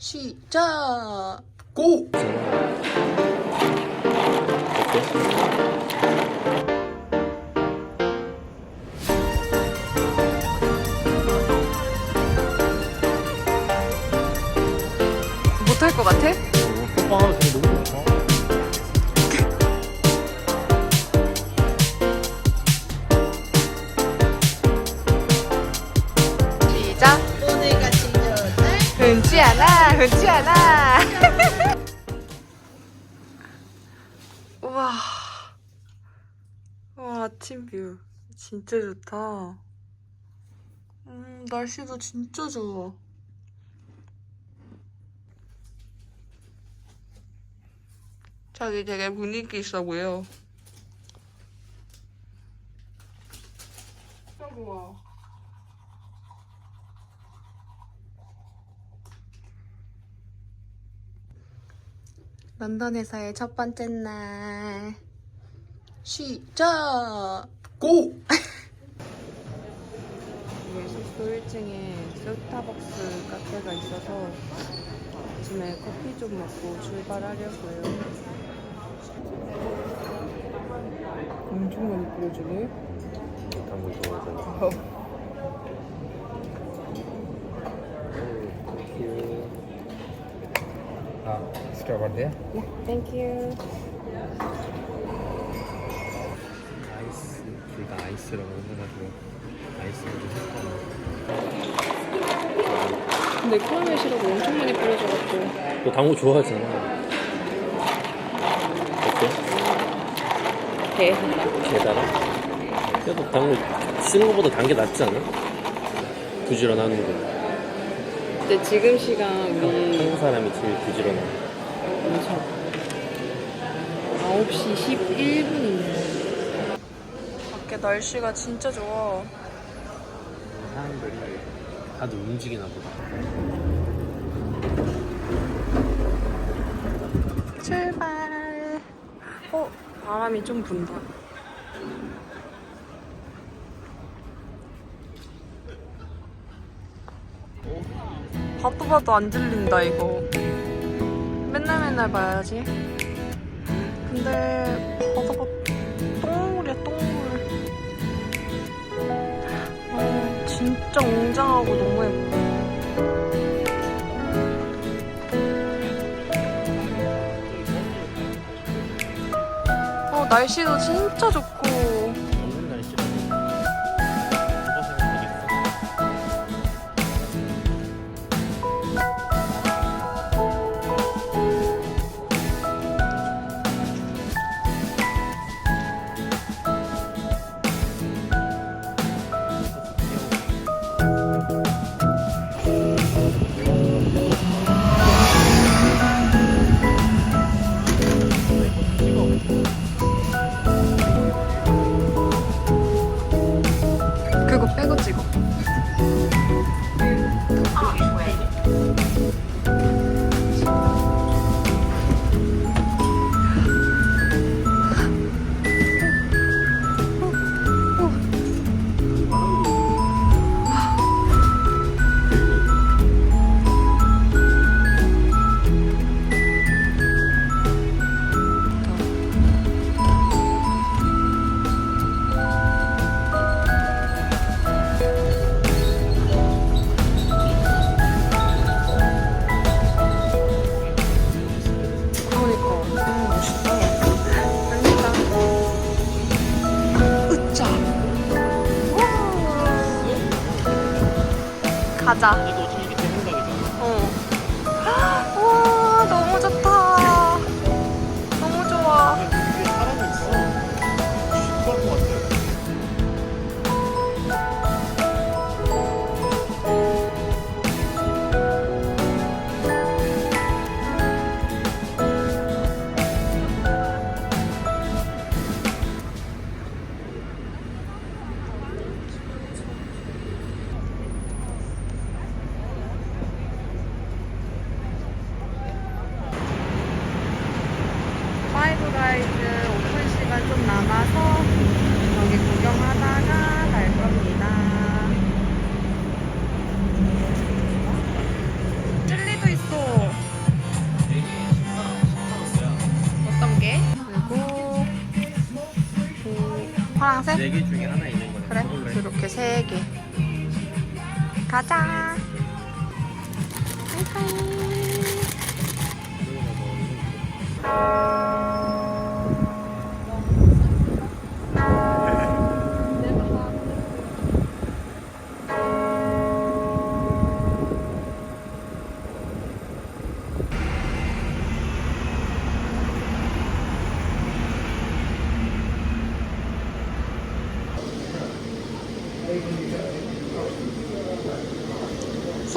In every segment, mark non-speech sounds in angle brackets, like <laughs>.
시작! 고! 못할 것 같아? 아, 되게 너무 흔치 않아! <laughs> 우와. 와, 아침 뷰. 진짜 좋다. 음, 날씨도 진짜 좋아. 저기 되게 분위기 있어 보여. 진짜 좋아. 런던에서의 첫 번째 날. 시작! 고! 숙소 1층에 스타벅스 카페가 있어서 아침에 커피 좀 먹고 출발하려고요. 엄청 많이 뿌려주네. 당구 좋아하잖아. 아, 스타바인데? 땡큐. 아이스, 둘다 아이스라고 해가지고 아이스를 좀 근데 크라멜시라고 엄청 많이. 했다. 너 당구 좋아하잖아. 어때? 개. 개달아? 그래도 당구 쓰는 것보다 단 게 낫지 않아? 부지런하는 거. 근데 지금 시간이 한국 사람이 제일 부지런해. 엄청 9시 11분이네. 밖에 날씨가 진짜 좋아. 사람들이 다들 움직이나 보다. 출발. 어, 바람이 좀 분다. 봐도 봐도 안 들린다 이거. 맨날 맨날 봐야지. 근데 바다가 똥물이야 똥물. 아, 진짜 웅장하고 너무 예뻐. 어, 날씨도 진짜 좋고. 파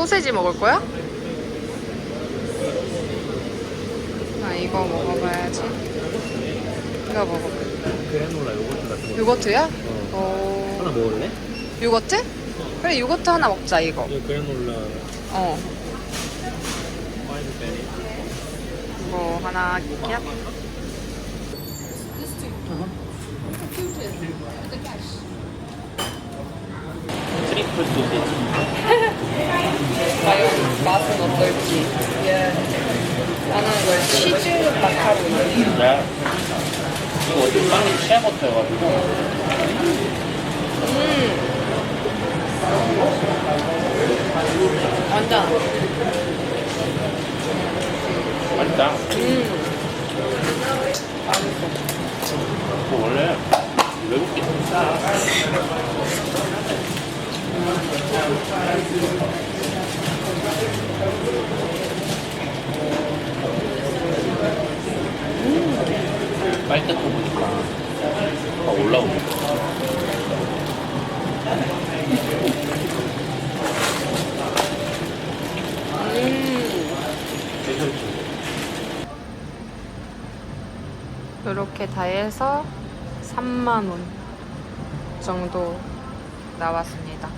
소세지 먹을 거야? 나 이거 먹어봐야지. 이거 먹어. 그래놀라 요거트 같은 거. 요거트야? 어. 하나 어. 먹을래? 요거트? 그래, 요거트 하나 먹자, 이거. 이거 그래놀라 어. 이거 하나 얍. 트리플 소세지. <laughs> 과연 맛은 어떨지. 나는 이걸 치즈 마카로니. 나 이거 어디 빵이 시아버터여가지고 음. 완전. 맛있다. 음. 그 원래 외국 게 <laughs> 빨대 꼽으니까 막 올라오네. 이렇게 다 해서 3만원 정도 나왔습니다.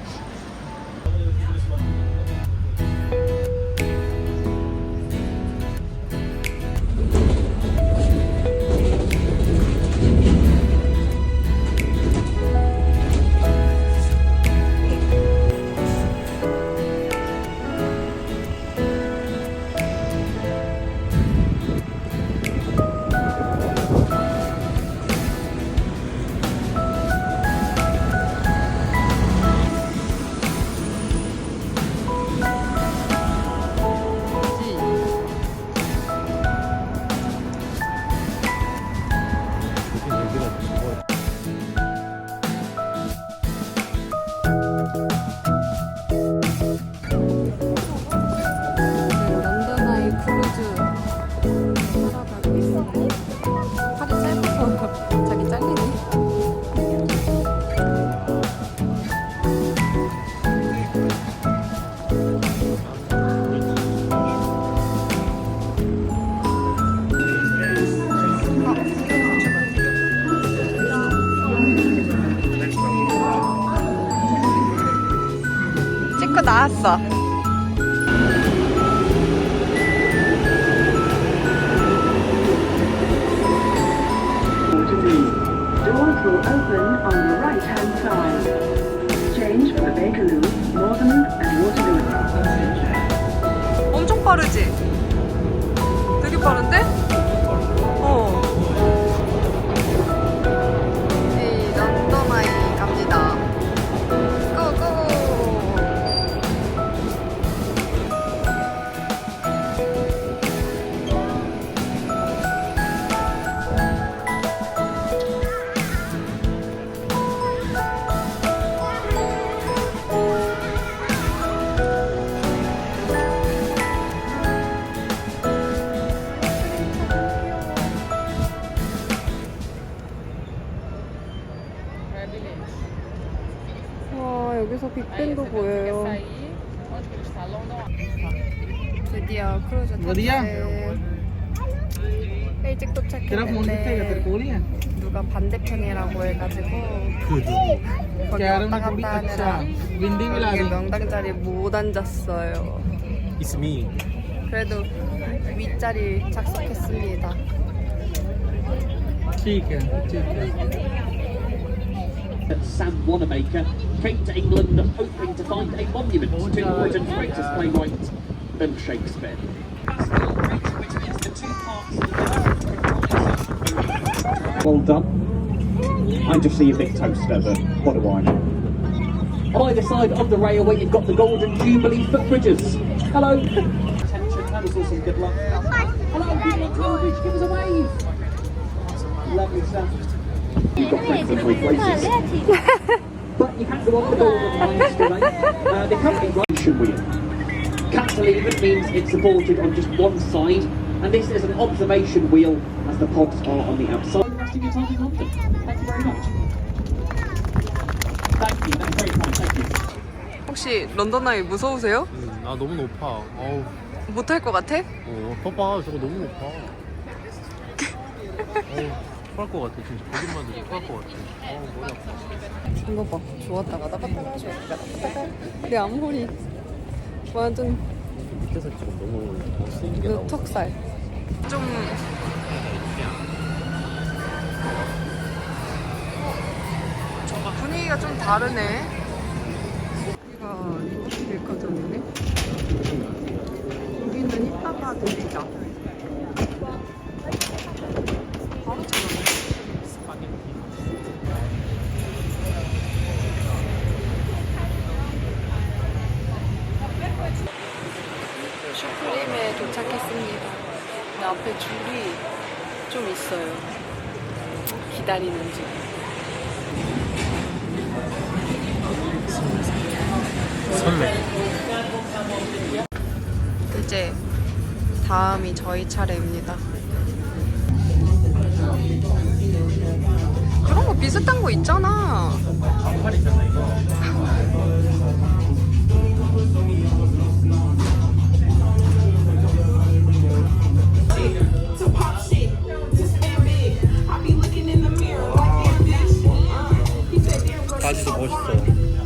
Waterloo. 엄청 빠르지? 되게 빠른데? 빅벤도 보여요. 드디어 크루즈 탔어요. 일찍 도착했는데 누가 반대편이라고 해가지고? 거기 왔다 갔다 하느라 여기 명당 자리 못 앉았어요. It's me. 그래도 윗자리 착석했습니다. Sam Wanamaker came to England hoping to find a monument to Britain's greatest playwright, Bill Shakespeare. Well done. I just see a big toaster, but what do I know? On either side of the railway, you've got the Golden Jubilee footbridges. Hello. Attention, that was also good luck. Hello, good luck, Cambridge. Give us a wave. Lovely stuff. You've got friends in three places. But you have to on the Golden Line today. Uh, the company Russian wheel. Cantilever means it's supported on just one side, and this is an observation wheel as the pods are on the outside. The rest of your time in London. Thank you very much. Thank you. That's very kind. Thank you. 혹시 런던 아이 무서우세요? 음, 나 너무 높아. 어우, 못할 것 같아? 어, 봐봐. 저거 너무 높아. 어우, 토할 것 같아. 진짜 보기만 해도 토할 것 같아. 어우, 머리 아파. 이거 봐. 좋았다 가다 갔다 갔다 갔다 내 앞머리 완전 밑에서 지금 너무 더 쓰이는 게그 나오고. 턱살. 좀 어, 분위기가 좀 다르네. 여기가 이렇게 백화점이네. 여기는 드리자. 저희 차례입니다. 그런 거 비슷한 거 있잖아. Uh. 바지도 멋있어.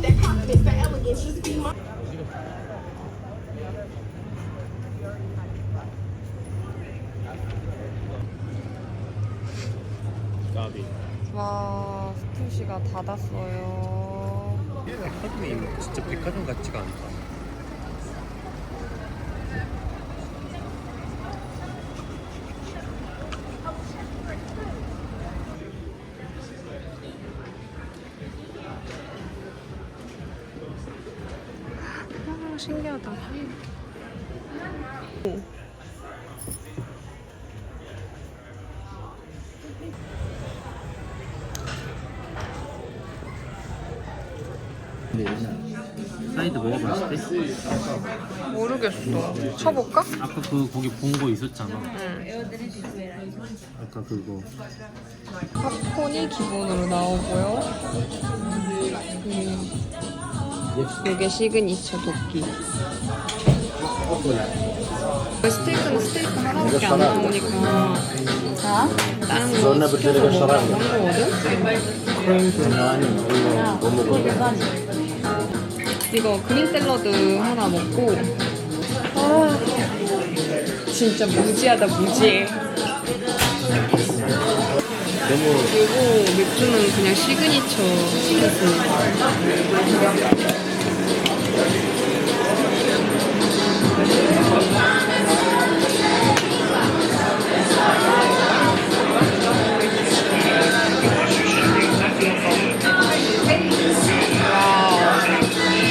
That confidence, that elegance, just be my. 나비. 와, 스투시가 닫았어요. 백화점이 진짜 백화점 같지가 않다. 아, 신기하다. 사이드 먹어봤을 때? 모르겠어. 쳐볼까? 아까 그 거기 본 거 있었잖아. 응. 아까 그거. 팝콘이 기본으로 나오고요. 음, 이게 시그니처 도끼. 스테이크는 스테이크 하나밖에 안 나오니까. 다른 거 시켜서 한 거거든? 이거 그린 샐러드 하나 먹고. 아 진짜 무지하다 무지해 너무 그리고 맥주는 그냥 시그니처 시켰습니다.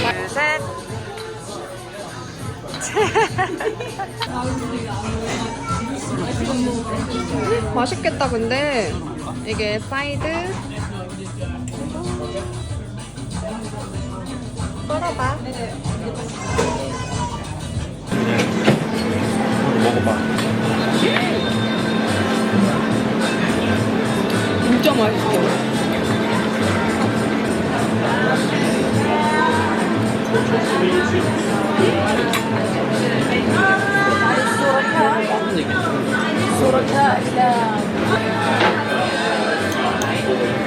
둘, 셋. <laughs> <laughs> 맛있겠다 근데. 이게 사이드. 썰어봐. 먹어봐. 진짜 맛있어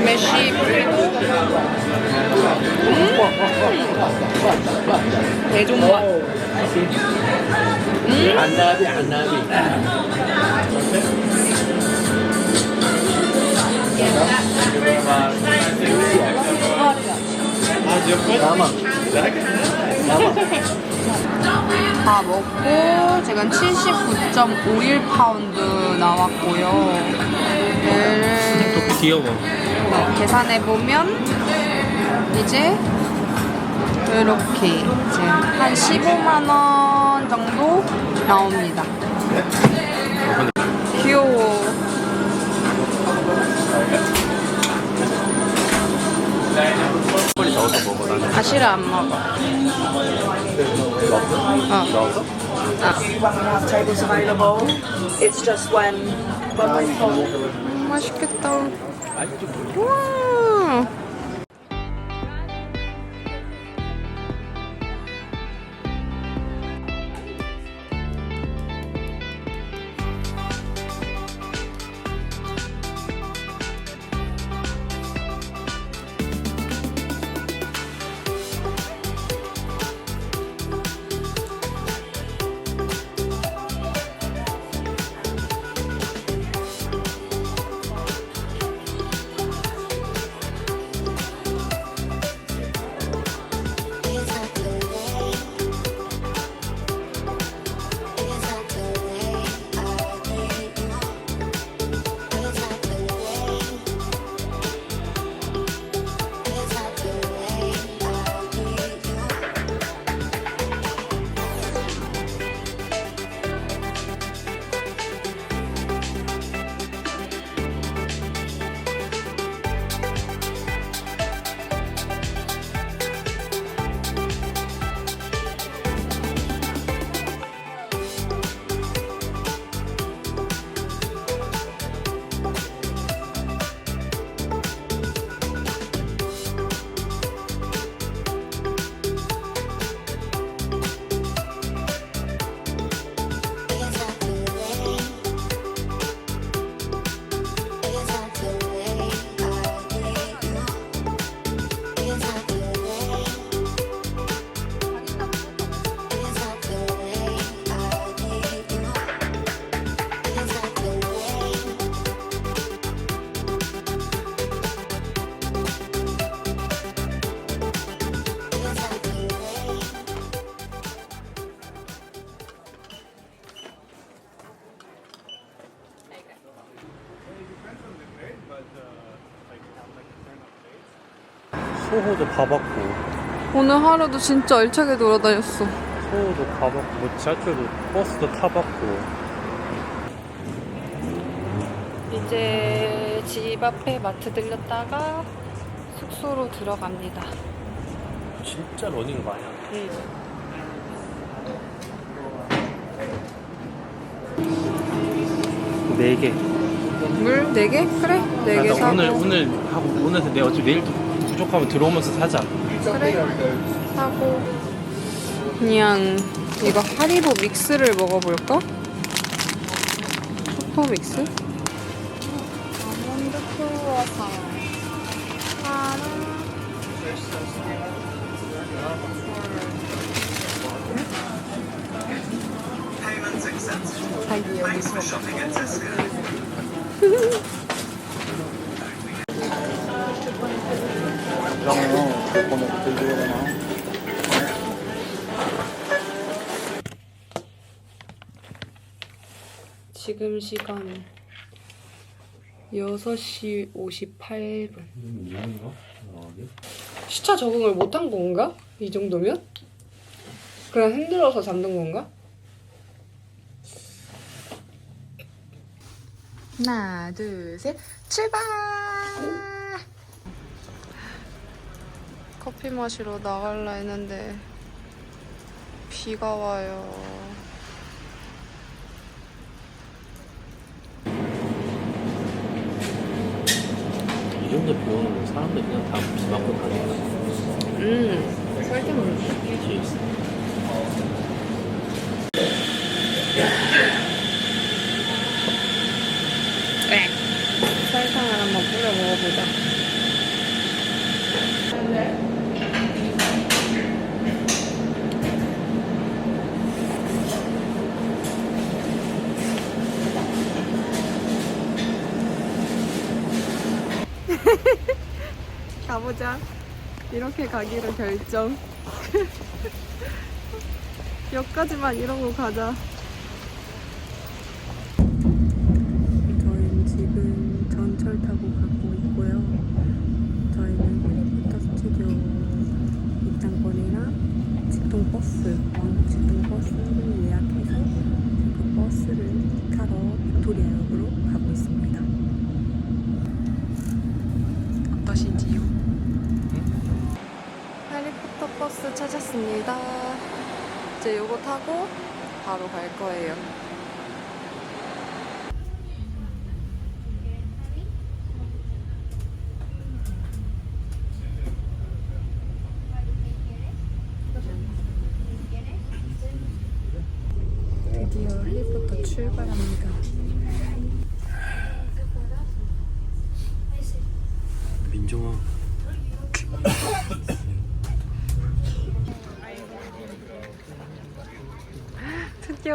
메쉬 프리토 음 대종맛 안나비 안나비. 다 먹고 지금 79.51파운드 나왔고요 얘를 귀여워. 어, 계산해보면 이제 이렇게 이제 한 15만원 정도 나옵니다. 귀여워. 넣어서 먹어 나는 아, 싫어, 안 먹어. 어. 넣어서? have tables available. It's just when when we're full. 음, 맛있겠다. 우와. 소호도 가봤고 오늘 하루도 진짜 알차게 돌아다녔어. 소호도 가봤고 뭐 지하철도 버스도 타봤고 이제 집 앞에 마트 들렸다가 숙소로 들어갑니다. 진짜 러닝 마냥 네개 물 4개? 그래. 4개 사고. 오늘 오늘 하고 오늘 내가 어차피 내일 또 부족하면 들어오면서 사자 그래. 사고. 그냥 이거 하리보 믹스를 먹어볼까? 초코 믹스? 지금 시간 6시 58분. 시차 적응을 못한 건가? 이 정도면? 그냥 힘들어서 잠든 건가? 하나, 둘, 셋, 출발! 커피 마시러 나갈라 했는데 비가 와요. 이 정도 비 오는 거 사람들 그냥 다비 맞고 다닌다 음, 설탕물. 그치 설탕을 한번 뿌려 먹어보자. 이렇게 가기로 결정. <laughs> 여기까지만 이러고 가자. 바로 갈 거예요.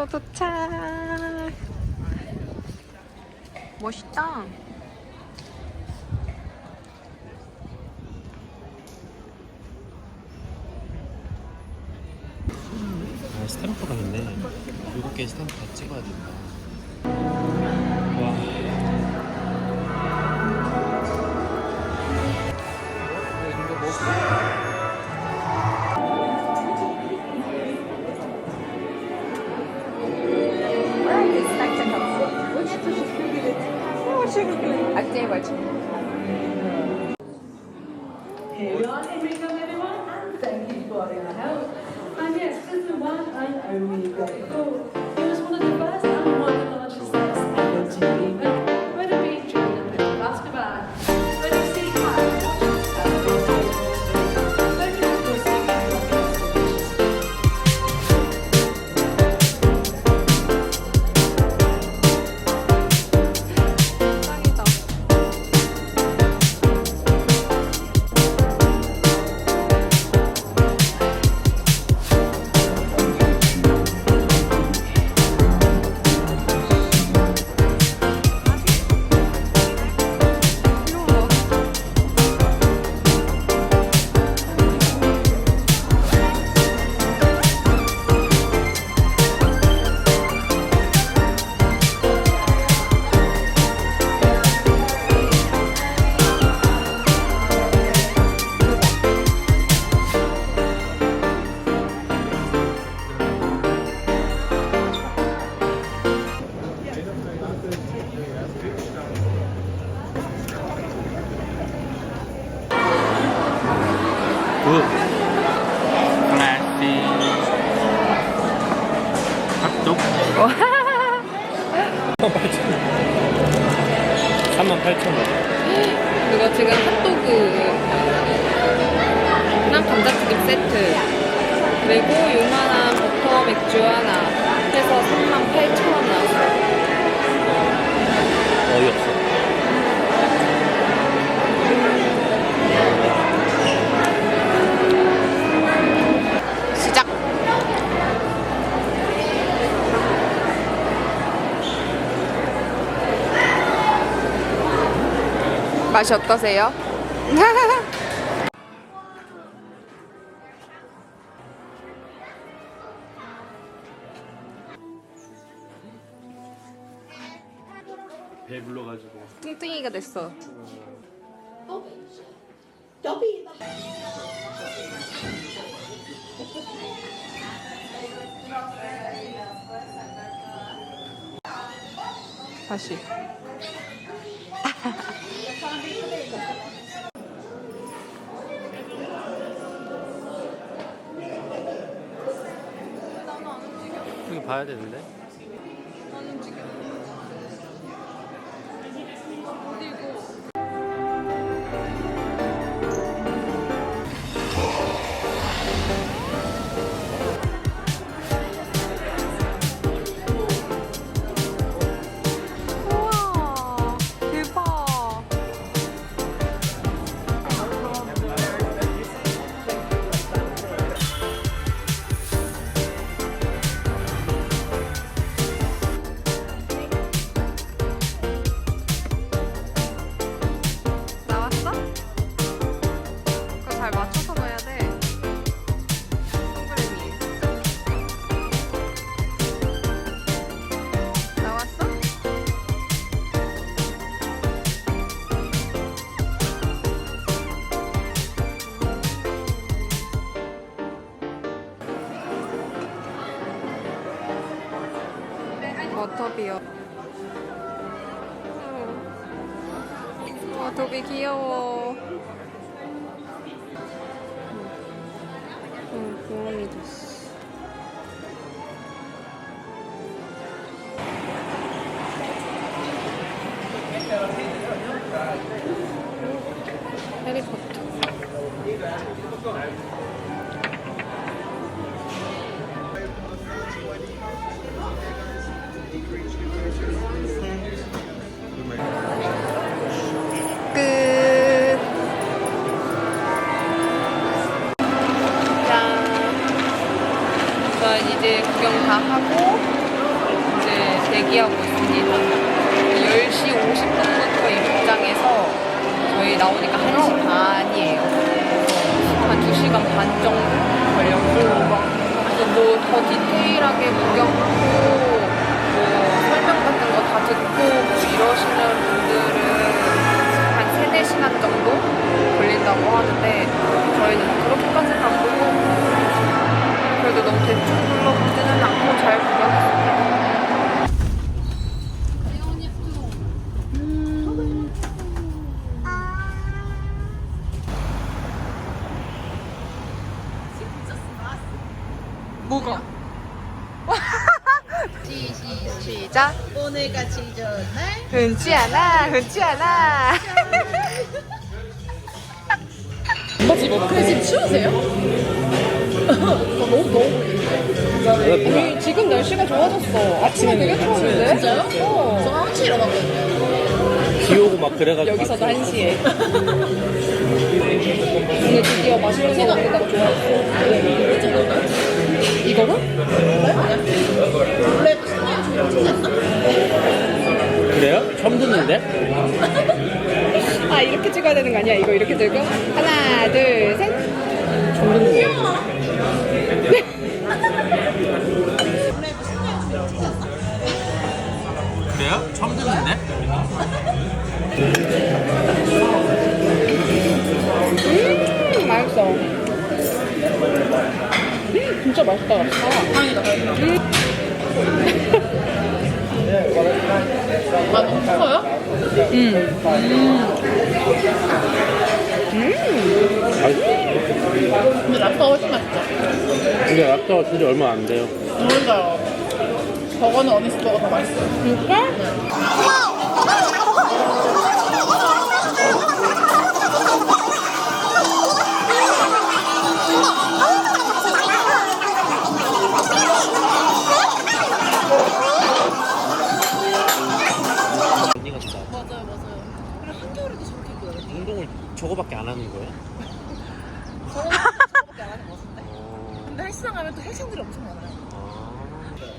도착. 멋있다. 맛이 어떠세요? <laughs> 배불러가지고 뚱뚱이가 됐어. 다시. <laughs> 예쁘게 봐야 되는데? 수업이요. 어, 도비 귀여워. 나오니까 1시 반이에요. 한 2시간 반 정도 걸렸고 그래서 뭐 더 디테일하게 구경하고 뭐 설명 같은 거 다 듣고 뭐 이러시는 분들은 한 3, 4시간 정도 걸린다고 하는데 저희는 그렇게까지는 안 보고 그래도 너무 대충 불러보지는 않고 잘 구경했습니 오늘가 제일 좋은 날. 흔치 않아, 흔치 않아. 우리 지금 날씨가 좋아졌어. 아침에 되게 추웠는데? 진짜요? 어. 저 1시 일어났거든요. 비 오고 막 그래가지고. 여기서도 1시에. 오늘 드디어 맛있는 거 먹는다고 좋아했어. 이거는? 그래요? 처음 듣는데? <laughs> 아, 이렇게 찍어야 되는 거 아니야? 이거 이렇게 들고? 하나, 둘, 셋. <laughs> 그래요? 처음 듣는데? 음, 맛있어. 음, 진짜 맛있다. 다행이다. <laughs> 아, 너무 커요? 음. 맛있어. 근데 랍스터 훨씬 맛있죠? 근데 랍스터 진짜 얼마 안 돼요. 모르겠어요. 저거는 어니스버가 더 맛있어요. 진짜? 언 안 하는 거야? 저거밖에 안 하는 것 같은데. 어... 근데 헬스장 가면 또 헬스장들이 엄청 많아요. 아... 안 해요?